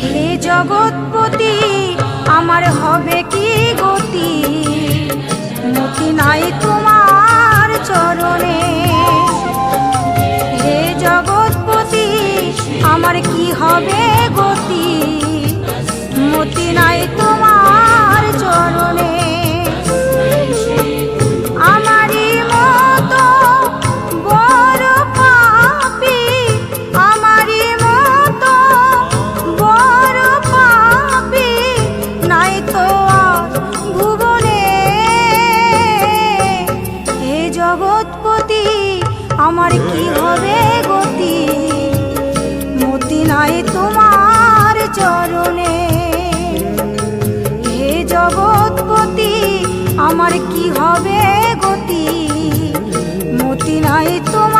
হে জগৎপতি, আমার হবে কি গতি? মতি নাই তোমার চরণে। হে জগৎপতি, আমার কি হবে গতি? মতি নাই তোমার জগৎপতি, আমার কি হবে গতি? মতি নাই তোমার চরণে। হে জগৎপতি, আমার কি হবে গতি? মতি নাই তোমার